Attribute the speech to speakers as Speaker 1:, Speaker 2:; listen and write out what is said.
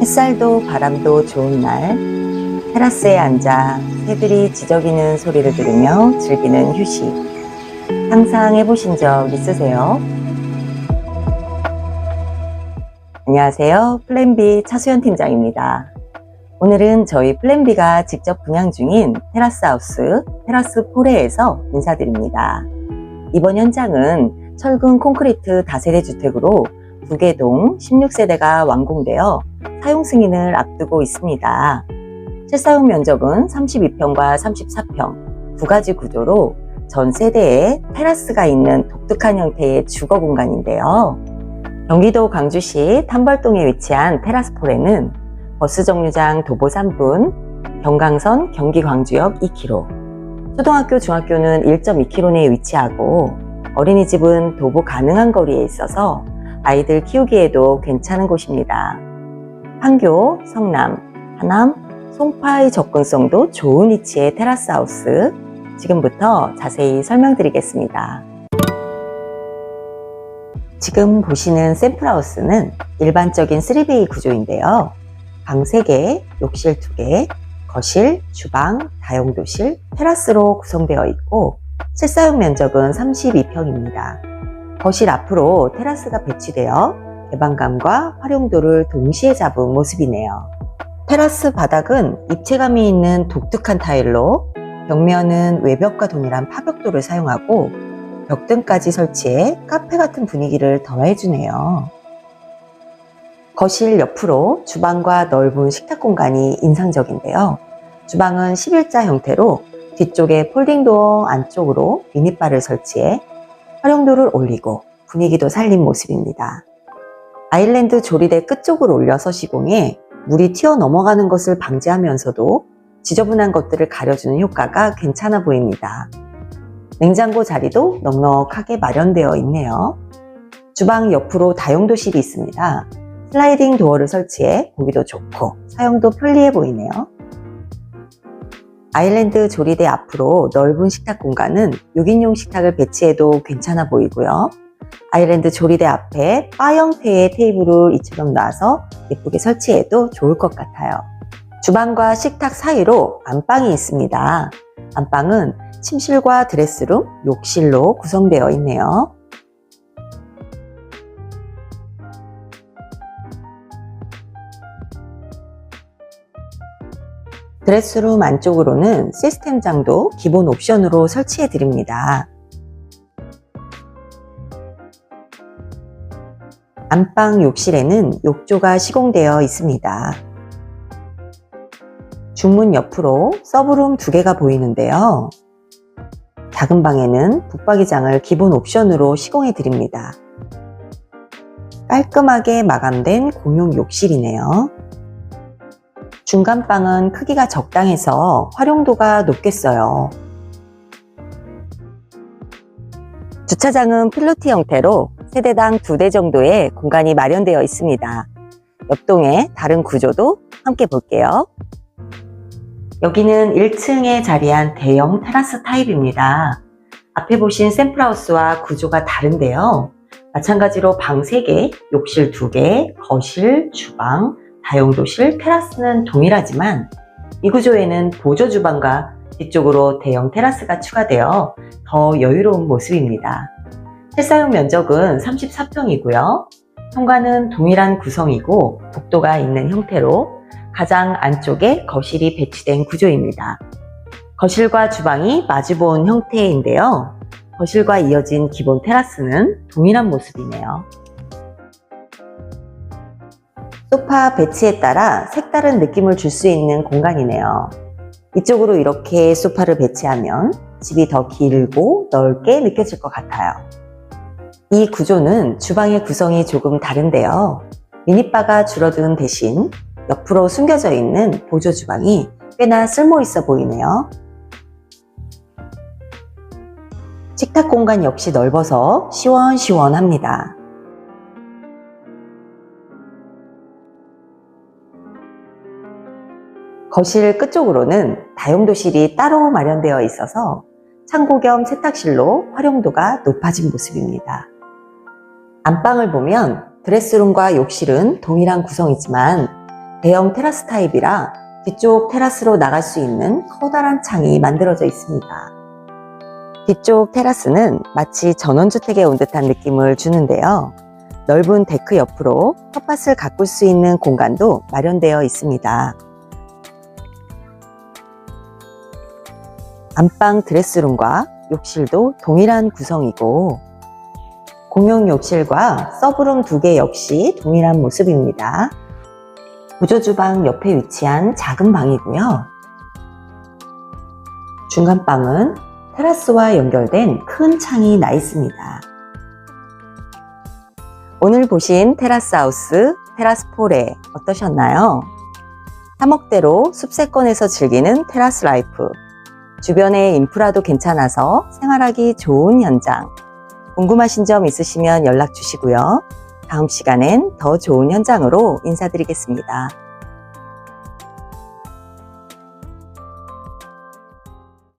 Speaker 1: 햇살도 바람도 좋은 날 테라스에 앉아 새들이 지저귀는 소리를 들으며 즐기는 휴식. 상상해 보신 적 있으세요? 안녕하세요. 플랜비 차수연 팀장입니다. 오늘은 저희 플랜비가 직접 분양 중인 테라스 하우스 테라스 포레에서 인사드립니다. 이번 현장은 철근 콘크리트 다세대 주택으로 두개동 16세대가 완공되어 사용 승인을 앞두고 있습니다. 실사용 면적은 32평과 34평 두 가지 구조로 전 세대에 테라스가 있는 독특한 형태의 주거 공간인데요. 경기도 광주시 탐벌동에 위치한 테라스폴에는 버스 정류장 도보 3분, 경강선 경기 광주역 2km, 초등학교 중학교는 1.2km 내에 위치하고 어린이집은 도보 가능한 거리에 있어서 아이들 키우기에도 괜찮은 곳입니다. 판교, 성남, 하남, 송파의 접근성도 좋은 위치의 테라스 하우스 지금부터 자세히 설명드리겠습니다. 지금 보시는 샘플하우스는 일반적인 3베이 구조인데요. 방 3개, 욕실 2개, 거실, 주방, 다용도실, 테라스로 구성되어 있고 실사용 면적은 32평입니다. 거실 앞으로 테라스가 배치되어 개방감과 활용도를 동시에 잡은 모습이네요. 테라스 바닥은 입체감이 있는 독특한 타일로 벽면은 외벽과 동일한 파벽돌을 사용하고 벽등까지 설치해 카페 같은 분위기를 더해주네요. 거실 옆으로 주방과 넓은 식탁 공간이 인상적인데요. 주방은 11자 형태로 뒤쪽에 폴딩 도어 안쪽으로 미니바를 설치해 활용도를 올리고 분위기도 살린 모습입니다. 아일랜드 조리대 끝쪽을 올려서 시공해 물이 튀어 넘어가는 것을 방지하면서도 지저분한 것들을 가려주는 효과가 괜찮아 보입니다. 냉장고 자리도 넉넉하게 마련되어 있네요. 주방 옆으로 다용도실이 있습니다. 슬라이딩 도어를 설치해 보기도 좋고 사용도 편리해 보이네요. 아일랜드 조리대 앞으로 넓은 식탁 공간은 6인용 식탁을 배치해도 괜찮아 보이고요. 아일랜드 조리대 앞에 바 형태의 테이블을 이처럼 놔서 예쁘게 설치해도 좋을 것 같아요. 주방과 식탁 사이로 안방이 있습니다. 안방은 침실과 드레스룸, 욕실로 구성되어 있네요. 드레스룸 안쪽으로는 시스템장도 기본 옵션으로 설치해 드립니다. 안방 욕실에는 욕조가 시공되어 있습니다. 중문 옆으로 서브룸 두 개가 보이는데요. 작은 방에는 붙박이장을 기본 옵션으로 시공해 드립니다. 깔끔하게 마감된 공용 욕실이네요. 중간 방은 크기가 적당해서 활용도가 높겠어요. 주차장은 필로티 형태로 세대당 두 대 정도의 공간이 마련되어 있습니다. 옆동의 다른 구조도 함께 볼게요. 여기는 1층에 자리한 대형 테라스 타입입니다. 앞에 보신 샘플하우스와 구조가 다른데요. 마찬가지로 방 3개, 욕실 2개, 거실, 주방, 다용도실, 테라스는 동일하지만 이 구조에는 보조 주방과 뒤쪽으로 대형 테라스가 추가되어 더 여유로운 모습입니다. 실사용 면적은 34평이고요. 현관은 동일한 구성이고 복도가 있는 형태로 가장 안쪽에 거실이 배치된 구조입니다. 거실과 주방이 마주본 형태인데요. 거실과 이어진 기본 테라스는 동일한 모습이네요. 소파 배치에 따라 색다른 느낌을 줄 수 있는 공간이네요. 이쪽으로 이렇게 소파를 배치하면 집이 더 길고 넓게 느껴질 것 같아요. 이 구조는 주방의 구성이 조금 다른데요. 미니바가 줄어든 대신 옆으로 숨겨져 있는 보조 주방이 꽤나 쓸모 있어 보이네요. 식탁 공간 역시 넓어서 시원시원합니다. 거실 끝쪽으로는 다용도실이 따로 마련되어 있어서 창고 겸 세탁실로 활용도가 높아진 모습입니다. 안방을 보면 드레스룸과 욕실은 동일한 구성이지만 대형 테라스 타입이라 뒤쪽 테라스로 나갈 수 있는 커다란 창이 만들어져 있습니다. 뒤쪽 테라스는 마치 전원주택에 온 듯한 느낌을 주는데요. 넓은 데크 옆으로 텃밭을 가꿀 수 있는 공간도 마련되어 있습니다. 안방 드레스룸과 욕실도 동일한 구성이고 공용 욕실과 서브룸 두 개 역시 동일한 모습입니다. 보조 주방 옆에 위치한 작은 방이고요. 중간 방은 테라스와 연결된 큰 창이 나 있습니다. 오늘 보신 테라스 하우스, 테라스 폴에 어떠셨나요? 3억대로 숲세권에서 즐기는 테라스 라이프. 주변의 인프라도 괜찮아서 생활하기 좋은 현장. 궁금하신 점 있으시면 연락 주시고요. 다음 시간엔 더 좋은 현장으로 인사드리겠습니다.